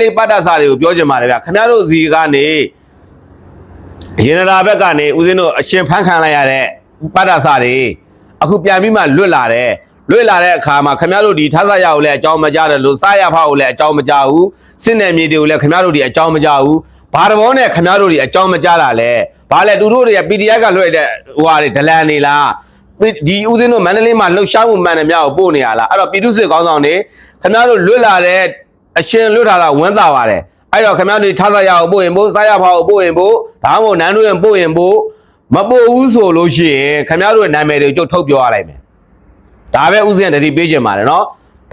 လေးပတ်တစာတွေကိုပြောချင်ပါတယ်ဗျခင်ဗျားတို့စီကနေရေနရာဘက်ကနေဦးဇင်းတို့အရှင်ဖန်းခံလိုက်ရတဲ့ပတ်တစာတွေအခုပြန်ပြီးမှလွတ်လာတယ်လွတ်လာတဲ့အခါမှာခင်ဗျားတို့ဒီထဆရကိုလည်းအကြောင်းမကြားတယ်လို့စားရဖကိုလည်းအကြောင်းမကြားဘူးစစ်နယ်မြေတွေကိုလည်းခင်ဗျားတို့ဒီအကြောင်းမကြားဘူးဘာတဘောနဲ့ခင်ဗျားတို့ဒီအကြောင်းမကြားတာလဲဘာလဲသူတို့တွေက PDF ကလွှဲတဲ့ဟိုဟာတွေဒလန်နေလားဒီဦးစင်းတို့မန္တလေးမှာလှုပ်ရှားမှုမှန်တယ်များကိုပို့နေရလားအဲ့တော့ပြည်သူ့စစ်ကောင်းဆောင်တွေခင်ဗျားတို့လွတ်လာတဲ့ အရှင်လွတ်လာတာဝမ်းသာပါတယ်အဲ့တော့ခင်ဗျားတို့ထားစားရအောင်ပို့ရင်ပို့စားရဖောက်ပို့ရင်ပို့ဒါမှမဟုတ်နန်းတို့ရင်ပို့ရင်ပို့မပို့ဘူးဆိုလို့ရှိရင်ခင်ဗျားတို့ရဲ့နာမည်တွေကိုကျုပ်ထုတ်ပြောရလိုက်မယ်ဒါပဲဦးစင်းကတတိပေးချင်ပါတယ်နော်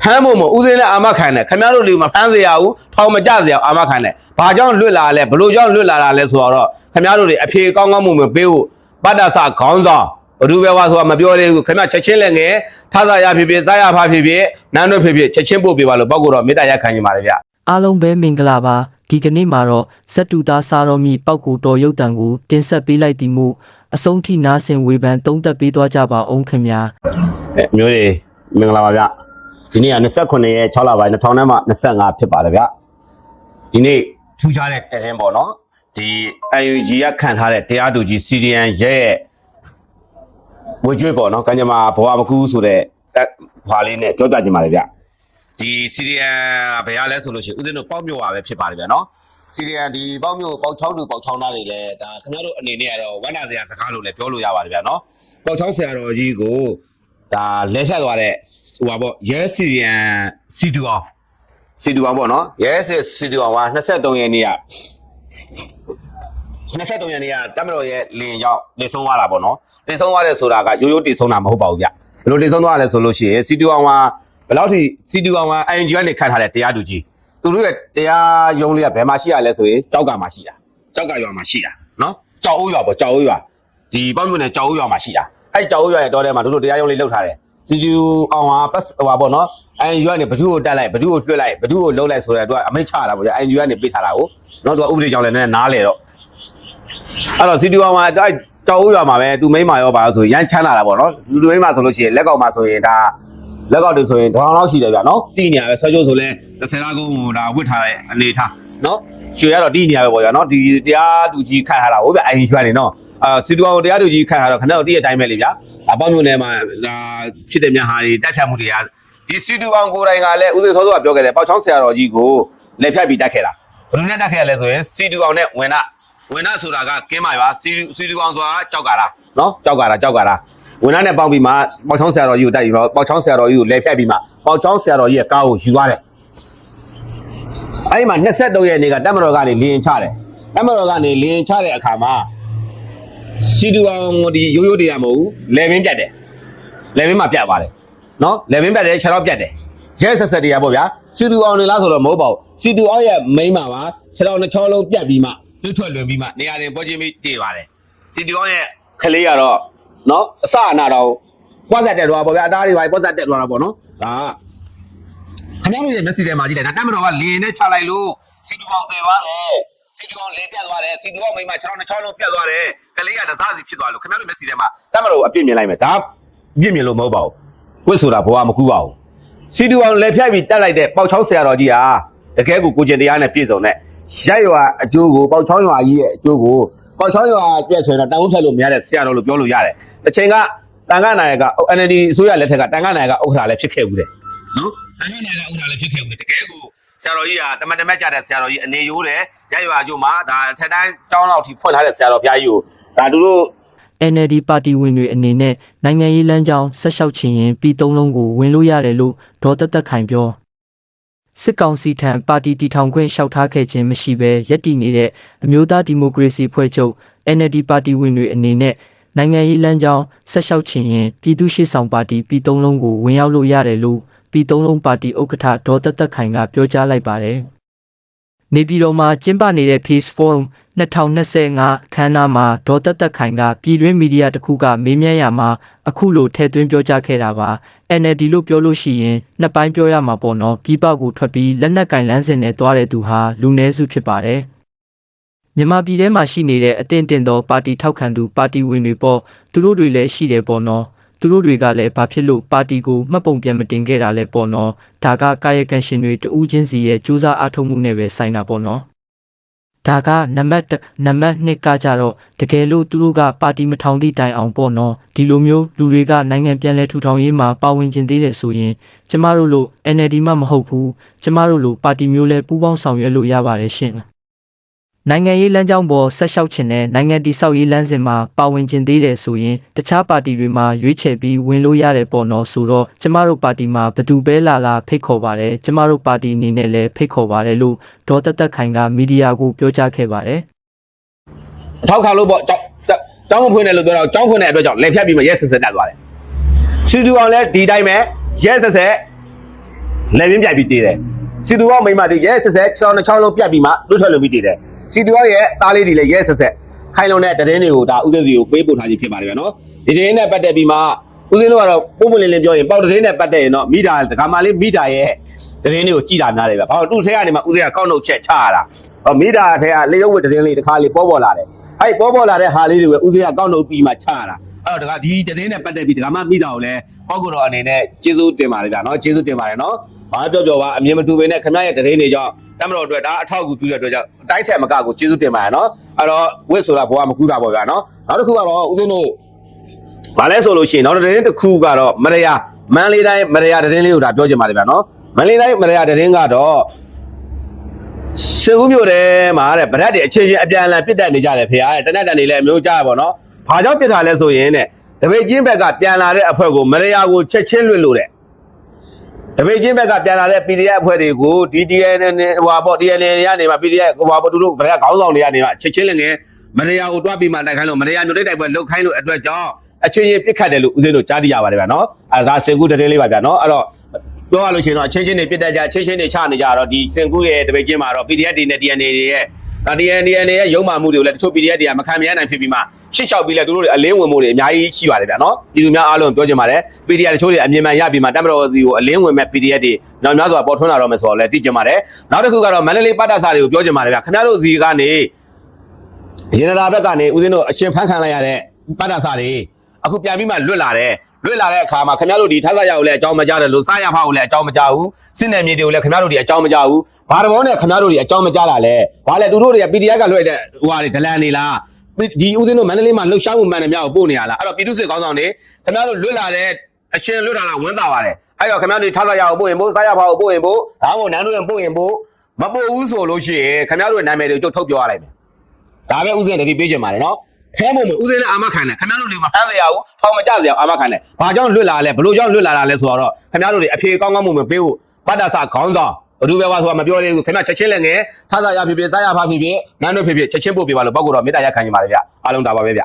ဖမ်းဖို့မဦးစင်းလည်းအာမခံတယ်ခင်ဗျားတို့လူမဖမ်းစေရဘူးထောင်မကြစေရအောင်အာမခံတယ်ဘာကြောင့်လွတ်လာလဲဘလို့ကြောင့်လွတ်လာတာလဲဆိုတော့ခင်ဗျားတို့တွေအဖြေကောင်းကောင်းမှုမပေးဖို့ပတ္တဆခေါင်းဆောင် ဘဒုပဲဝါဆိုတာမပြောသေးဘူးခင်ဗျချက်ချင်းလည်းငယ်ထသာရဖြစ်ဖြစ်စားရဖဖြစ်ဖြစ်နန်းတို့ဖြစ်ဖြစ်ချက်ချင်းပို့ပေးပါလို့ပောက်ကတော့မေတ္တာရက်ခံနေပါတယ်ဗျအားလုံးပဲမင်္ဂလာပါဒီကနေ့မှာတော့ဇက်တူသားစားတော်မီပောက်ကိုတော်ရုပ်တံကိုတင်ဆက်ပေးလိုက်သည်မို့အဆုံးထိနားဆင်ဝေဖန်သုံးသပ်ပေးသွားကြပါအောင်ခင်ဗျာအဲမျိုးတွေမင်္ဂလာပါဗျဒီနေ့က29ရက်6လပိုင်း2000နဲ့မှ25ဖြစ်ပါတယ်ဗျဒီနေ့ထူးခြားတဲ့တရင်ပေါ့နော်ဒီ UNG ရခံထားတဲ့တရားသူကြီး CDN ရဲ့ ဝေကျွေးပေါ့နော်ကံကြမ္မာဘဝမကူဆိုတဲ့တက်ဖွာလေးနဲ့ပြောပြချင်ပါတယ်ဗျဒီ CDN ဘယ်ရလဲဆိုလို့ရှိရင်ဦးဇင်းတို့ပေါ့မြို့ပါပဲဖြစ်ပါတယ်ဗျနော်စီရီယန်ဒီပေါက်မျိုးပေါက်ချောင်းသူပေါက်ချောင်းသားတွေလည်းဒါခင်ဗျားတို့အနေနဲ့ကတော့ဝမ်းနာစရာစကားလို့လည်းပြောလို့ရပါတယ်ဗျာနော်ပေါက်ချောင်းဆရာတော်ကြီးကိုဒါလဲဖြတ်သွားတဲ့ဟိုပါပေါ့ရဲစီရီယန်စီတူအောင်စီတူအောင်ပေါ့နော်ရဲစီတူအောင်က23ရက်နေ့က 23ရက်နေ့ကတမတော်ရဲ့လင်ရောက်နေဆုံးသွားတာပေါ့နော်နေဆုံးသွားတယ်ဆိုတာကရိုးရိုးတည်ဆုံးတာမဟုတ်ပါဘူးဗျဘယ်လိုတည်ဆုံးသွားလဲဆိုလို့ရှိရင်စီတူအောင်ကဘယ်လောက်ထိစီတူအောင်က ING ကနေခန့်ထားတဲ့တရားသူကြီးသူတို့ရဲ့တရားရုံးလေးကဘယ်မှာရှိရလဲဆိုရင်ကြောက်ကမှာရှိတာကြောက်ကရွာမှာရှိတာနော်ကြောက်အိုးရွာပေါ့ကြောက်အိုးရွာဒီပေါ့မြို့နယ်ကြောက်အိုးရွာမှာရှိတာအဲ့ကြောက်အိုးရွာရဲ့တောထဲမှာတို့တို့တရားရုံးလေးလှုပ်ထားတယ်စီတူအောင်ဟာပတ်ဟိုပါပေါ့နော်အန်ယူကနေဘဒုကိုတက်လိုက်ဘဒုကိုလွှတ်လိုက်ဘဒုကိုလှုပ်လိုက်ဆိုတော့သူကအမိတ်ချတာပေါ့ကြာအန်ယူကနေပေးထားတာကိုနော်သူကဥပဒေကြောင့်လည်းနည်းနည်းနားလေတော့ အဲ့တော့စီတူအောင်ဟာအဲ့ကြောက်အိုးရွာမှာပဲသူမိန်းမရောပါလို့ဆိုရမ်းချမ်းလာတာပေါ့နော်လူမိန်းမဆိုလို့ရှိရင်လက်ကောက်မှာဆိုရင်ဒါလက်ကောက်တွေဆိုရင်ဒေါအောင်လောက်ရှိတယ်ဗျာနော်တီးနေရပဲဆွဲကြိုးဆိုလဲ30လားကုန်းကိုဒါဝစ်ထားတဲ့အနေထားနော်ရွှေရတော့တီးနေရပဲပေါ့ဗျာနော်ဒီတရားသူကြီးခန့်ထားတာဟုတ်ဗျအရင်ရွှေနေနော်အာစီတူအောင်တရားသူကြီးခန့်ထားတော့ခဏတော့တီးတဲ့အတိုင်းပဲလေဗျာအပေါင်းမျိုးနယ်မှာဒါဖြစ်တဲ့များဟာတွေတက်ဖြတ်မှုတွေကဒီစီတူအောင်ကိုယ်တိုင်ကလည်းဦးစေစောစောကပြောခဲ့တယ်ပေါချောင်းဆရာတော်ကြီးကိုလက်ဖြတ်ပြီးတက်ခဲ့တာဘယ်လိုနဲ့တက်ခဲ့ရလဲဆိုရင်စီတူအောင်နဲ့ဝင်နာ ဝင်နာဆိုတာကကင်းပါရွာစီစီတူအောင်ဆိုတာကြောက်ကာတာနော်ကြောက်ကာတာကြောက်ကာတာဝန်ထမ်းနဲ့ပေါင်းပြီးမှပေါချောင်းဆရာတော်ကြီးကိုတိုက်ပြီးတော့ပေါချောင်းဆရာတော်ကြီးကိုလဲဖြတ်ပြီးမှပေါချောင်းဆရာတော်ကြီးရဲ့ကားကိုယူသွားတယ်အဲ့ဒီမှာ23ရက်နေ့ကတက်မတော်ကနေလင်းချတယ်တက်မတော်ကနေလင်းချတဲ့အခါမှာစီတူအောင်ဒီရိုးရိုးတရားမဟုတ်ဘူးလေဘင်းပြတ်တယ်လေဘင်းမှာပြတ်သွားတယ်နော်လေဘင်းပြတ်တယ်ခြေတော့ပြတ်တယ်ရဲဆက်ဆက်တရားပေါ့ဗျာစီတူအောင်နေလားဆိုတော့မဟုတ်ပါဘူးစီတူအောင်ရဲ့မိန်းမပါခြေတော့နှစ်ချောလုံးပြတ်ပြီးမှ လွတ်ထွက်လွင်ပြီးမှနေရာတင်ပေါ်ချင်းပြီးတည်ပါတယ်စီတူအောင်ရဲ့ခလေးကတော့နော်အစအနာတော့ပွားဆက်တက်သွားပါဗျာအသားတွေပါပွားဆက်တက်သွားတာပေါ့နော်ဒါခဏလေးမျက်စိထဲမှာကြည့်လိုက်ဒါတက်မတော်ကလင်းနဲ့ချလိုက်လို့စီတူအောင်ပယ်သွားတယ်စီတူအောင်လဲပြတ်သွားတယ်စီတူအောင်မိမ6နှစ်6လုံးပြတ်သွားတယ်ကလေးကတစားစီဖြစ်သွားလို့ခဏလေးမျက်စိထဲမှာတက်မတော်ကိုအပြစ်မြင်လိုက်မယ်ဒါအပြစ်မြင်လို့မဟုတ်ပါဘူးဝစ်ဆိုတာဘဝမကူပါဘူးစီတူအောင်လဲဖြတ်ပြီးတက်လိုက်တဲ့ပေါက်ချောင်းဆရာတော်ကြီးဟာတကယ်ကိုကိုကျင်တရားနဲ့ပြည့်စုံတဲ့ ရိုက်ရွာအကျိုးကိုပေါက်ချောင်းရွာကြီးရဲ့အကျိုးကိုပေါက်ချောင်းရွာပြည့်ဆိုရင်တော့တန်ဖိုးဖြတ်လို့မရတဲ့ဆရာတော်လို့ပြောလို့ရတယ်တစ်ချိန်ကတန်ခါနိုင်က NLD အစိုးရလက်ထက်ကတန်ခါနိုင်ကဥက္ကဋ္ဌလည်းဖြစ်ခဲ့ဘူးတဲ့နော်တန်ခါနိုင်ကဥက္ကဋ္ဌလည်းဖြစ်ခဲ့ဘူးတကယ်ကိုဆရာတော်ကြီးကတမန်တမက်ကြတဲ့ဆရာတော်ကြီးအနေရိုးတယ်ရရွာကျိုးမှာဒါထက်တိုင်းတောင်းလောက်ထိဖွင့်ထားတဲ့ဆရာတော်ဘုရားကြီးကိုဒါသူတို့ NLD ပါတီဝင်တွေအနေနဲ့နိုင်ငံရေးလမ်းကြောင်းဆက်လျှောက်ချင်ရင်ပြည်သုံးလုံးကိုဝင်လို့ရတယ်လို့ဒေါ်တက်တက်ခိုင်ပြော စစ်ကောင်စီထံပါတီတီထောင်ခွင့်လျှောက်ထားခဲ့ခြင်းမရှိဘဲရပ်တည်နေတဲ့အမျိုးသားဒီမိုကရေစီဖွဲ့ချုပ် NLD ပါတီဝင်တွေအနေနဲ့နိုင်ငံရေးလမ်းကြောင်းဆက်လျှောက်ချင်ရင်ပြည်သူ့ရှေ့ဆောင်ပါတီပြည်သုံးလုံးကိုဝင်ရောက်လို့ရတယ်လို့ပြည်သုံးလုံးပါတီဥက္ကဋ္ဌဒေါ်တက်တက်ခိုင်ကပြောကြားလိုက်ပါတယ် နေပြည်တော်မှာကျင်းပနေတဲ့ Peace Forum 2025ခန်းနာမှာဒေါ်တက်တက်ခိုင်ကပြည်တွင်းမီဒီယာတစ်ခုကမေးမြန်းရမှာအခုလိုထည့်သွင်းပြောကြားခဲ့တာပါ NLD လို့ပြောလို့ရှိရင်နှစ်ပိုင်းပြောရမှာပေါ့နော်ပြည်ပကိုထွက်ပြီးလက်နက်ကင်လန်းစင်နဲ့တွားတဲ့သူဟာလူနည်းစုဖြစ်ပါတယ်မြန်မာပြည်ထဲမှာရှိနေတဲ့အတင်းတင်သောပါတီထောက်ခံသူပါတီဝင်တွေပေါ့သူတို့တွေလည်းရှိတယ်ပေါ့နော် သူတို့တွေကလည်းဘာဖြစ်လို့ပါတီကိုမှတ်ပုံပြန်မတင်ခဲ့တာလဲပေါ့နော်ဒါကကာယကံရှင်တွေတဦးချင်းစီရဲ့စူးစမ်းအားထုတ်မှုနဲ့ပဲဆိုင်တာပေါ့နော်ဒါကနံပါတ်1နံပါတ်2ကကြတော့တကယ်လို့သူတို့ကပါတီမထောင်သည့်တိုင်အောင်ပေါ့နော်ဒီလိုမျိုးလူတွေကနိုင်ငံပြန်လဲထူထောင်ရေးမှာပါဝင်ကျင်သေးတယ်ဆိုရင်ကျမတို့လို့ NLD မှမဟုတ်ဘူးကျမတို့လို့ပါတီမျိုးလဲပူးပေါင်းဆောင်ရွက်လို့ရပါတယ်ရှင် နိုင်ငံရေးလမ်းကြောင်းပေါ်ဆက်လျှောက်ခြင်းနဲ့နိုင်ငံတည်ဆောက်ရေးလမ်းစဉ်မှာပါဝင်ကျင်သေးတယ်ဆိုရင်တခြားပါတီတွေမှာရွေးချယ်ပြီးဝင်လို့ရတယ်ပေါ့နော်ဆိုတော့ကျမတို့ပါတီမှာဘယ်သူပဲလာလာဖိတ်ခေါ်ပါတယ်ကျမတို့ပါတီအနေနဲ့လည်းဖိတ်ခေါ်ပါတယ်လို့ဒေါ်တက်တက်ခိုင်ကမီဒီယာကိုပြောကြားခဲ့ပါတယ်အထောက်ခံလို့ပေါ့ကြောင်းကြောင်းမဖွင့်တယ်လို့ပြောတော့ကြောင်းဖွင့်တဲ့အတွက်ကြောင့်လက်ဖြတ်ပြီးမှရဲဆက်ဆက်တက်သွားတယ်စီတူအောင်လည်းဒီတိုင်းပဲရဲဆက်ဆက်လက်ပြင်းပြိုက်ပြီးတည်တယ်စီတူအောင်မိမတွေရဲဆက်ဆက်ချောင်းတစ်ချောင်းလုံးပြတ်ပြီးမှလွတ်ထွက်လို့ပြီးတည်တယ် စီတူအောင်ရဲ့သားလေးတွေလည်းရဲဆက်ဆက်ခိုင်လုံတဲ့တရင်တွေကိုဒါဥစဉ်စီကိုပေးပို့ထားခြင်းဖြစ်ပါတယ်ဗျာနော်ဒီတရင်နဲ့ပတ်သက်ပြီးမှဥစဉ်တို့ကတော့ပုံပွင့်လင်းလင်းပြောရင်ပေါက်တရင်နဲ့ပတ်သက်ရင်တော့မိတာဒကာမလေးမိတာရဲ့တရင်တွေကိုကြည်တာများတယ်ဗျာဘာလို့သူ့ထဲကနေမှဥစဉ်ကကောက်နှုတ်ချက်ချရတာဟောမိတာထဲကလေရုပ်ဝတ်တရင်လေးတစ်ခါလေးပေါ်ပေါ်လာတယ်အဲ့ပေါ်ပေါ်လာတဲ့ဟာလေးတွေပဲဦးစင်းကကောက်လို့ပြီးမှချရတာအဲ့တော့ဒါကဒီတရင်နဲ့ပတ်သက်ပြီးဒါကမှမိတာကိုလည်းဟောက်ကတော့အနေနဲ့ကျေးဇူးတင်ပါတယ်ဗျာနော်ကျေးဇူးတင်ပါတယ်နော်ဘာပြောပြောပါအမြင်မတူပေနဲ့ခင်ဗျားရဲ့တရင်တွေကြောင့် တမတော်အတွက်ဒါအထောက်အကူပြုတဲ့အတွက်ကြောင့်အတိုင်းထက်မကကိုကျေးဇူးတင်ပါတယ်နော်အဲ့တော့ဝစ်ဆိုတာဘောကမကူတာပေါ့ဗျာနော်နောက်တစ်ခုကတော့ဦးစင်းတို့ဘာလဲဆိုလို့ရှိရင်နောက်တရင်တစ်ခုကတော့မရယာမန်လေးတိုင်းမရယာတရင်လေးကိုဒါပြောချင်ပါတယ်ဗျာနော်မန်လေးတိုင်းမရယာတရင်ကတော့စင်ကူးမြို့ထဲမှာတဲ့ဗရက်တွေအချင်းချင်းအပြန်အလှန်ပြစ်တက်နေကြတယ်ဖေ။တဲ့တနက်တန်တွေလည်းအမျိုးကြားပါတော့။ဘာကြောင့်ပြစ်တာလဲဆိုရင်တဲ့တပိတ်ချင်းဘက်ကပြန်လာတဲ့အဖွဲ့ကိုမရယာကိုချက်ချင်းလွတ်လို့တဲ့။ တပိတ်ချင်းဘက်ကပြန်လာတဲ့ PDF အဖွဲ့တွေကို DDN နဲ့ဟိုပါပေါ့ DNN တွေကနေမှ PDF ဟိုပါပေါ့သူတို့ဗရက်ခေါင်းဆောင်တွေကနေမှချက်ချင်းလည်းငယ်မရယာကိုတွားပြီးမှတိုက်ခိုင်းလို့မရယာမျိုးတိုက်တိုက်ပွဲလုတ်ခိုင်းလို့အတွက်ကြောင့်အချင်းချင်းပြစ်ခတ်တယ်လို့ဦးဇင်းတို့ကြားသိရပါတယ်ဗျာနော်။အဲဒါစင်ကူးတည်းလေးပါဗျာနော်။အဲ့တော့ပြောရလို့ရှိရင်တော့အချင်းချင်းတွေပြစ်တတ်ကြအချင်းချင်းတွေချနေကြတော့ဒီစင်ကူးရဲ့တပိတ်ချင်းမှာတော့ PDF တွေနဲ့ DNA တွေရဲ့ ဒါ DNA DNA ရဲ့ရုံးမှမှုတွေကိုလည်းတချို့ PDF တွေကမခံမရနိုင်ဖြစ်ပြီးမှရှစ်ချောက်ပြီးလဲသူတို့တွေအလင်းဝင်မှုတွေအများကြီးရှိပါတယ်ဗျာနော်ပြည်သူများအားလုံးပြောချင်ပါတယ် PDF တချို့တွေအမြင်မှန်ရပြီးမှတမတော်စီကိုအလင်းဝင်မဲ့ PDF တွေနောက်များစွာပေါ်ထွန်းလာတော့မယ်ဆိုတော့လည်းသိချင်ပါတယ်နောက်တစ်ခုကတော့မန္တလေးပတ်သက်စာတွေကိုပြောချင်ပါတယ်ဗျာခင်ဗျားတို့စီကနေရေနရာဘက်ကနေဦးဇင်းတို့အရှင်ဖန်းခံလိုက်ရတဲ့ပတ်သက်စာတွေအခုပြန်ပြီးမှလွတ်လာတယ် လွတ်လာတဲ့အခါမှာခင်ဗျားတို့ဒီထပ်ဆရာကိုလည်းအကြောင်းမကြားတယ်လို့စားရဖားကိုလည်းအကြောင်းမကြားဘူးစစ်နယ်မြေတွေကိုလည်းခင်ဗျားတို့ဒီအကြောင်းမကြားဘူးဘာတဘောနဲ့ခင်ဗျားတို့ဒီအကြောင်းမကြားတာလဲဘာလဲသူတို့တွေက PDF ကလွှဲတဲ့ဟိုဟာတွေဒလန်နေလားဒီဦးစင်းတို့မန္တလေးမှာလှုပ်ရှားမှုမှန်တယ်များကိုပို့နေရလားအဲ့တော့ပြည်သူ့စစ်ကောင်းဆောင်တွေခင်ဗျားတို့လွတ်လာတဲ့အရှင်လွတ်လာတာဝင်းသာပါတယ်အဲ့တော့ခင်ဗျားတို့ထပ်ဆရာကိုပို့ရင်ပို့စားရဖားကိုပို့ရင်ပို့ဒါမှမဟုတ်နန်းတို့ရင်ပို့ရင်ပို့မပို့ဘူးဆိုလို့ရှိရင်ခင်ဗျားတို့ရဲ့နာမည်တွေကိုကျုပ်ထုတ်ပြောရလိုက်မယ်ဒါပဲဥစဉ်တတိပေးကြမှာလေနော် ဖဲမို့မဥစဉ်လည်းအာမခံတယ်ခင်ဗျားတို့တွေမဖမ်းစရာဘူးထောင်မကြစရာအာမခံတယ်ဘာကြောင့်လွတ်လာလဲဘလို့ကြောင့်လွတ်လာတာလဲဆိုတော့ခင်ဗျားတို့တွေအဖြေကောင်းကောင်းမှုမပေးဘူးပတ်တဆခေါင်းဆောင်ဘသူပဲပါဆိုတာမပြောသေးဘူးခင်ဗျာချက်ချင်းလည်းငယ်ထားစားရဖြစ်ဖြစ်စားရဖာဖြစ်ဖြစ်နန်းတို့ဖြစ်ဖြစ်ချက်ချင်းပို့ပေးပါလို့ပောက်ကတော့မေတ္တာရက်ခံနေပါလေဗျအားလုံးဒါပါပဲဗျ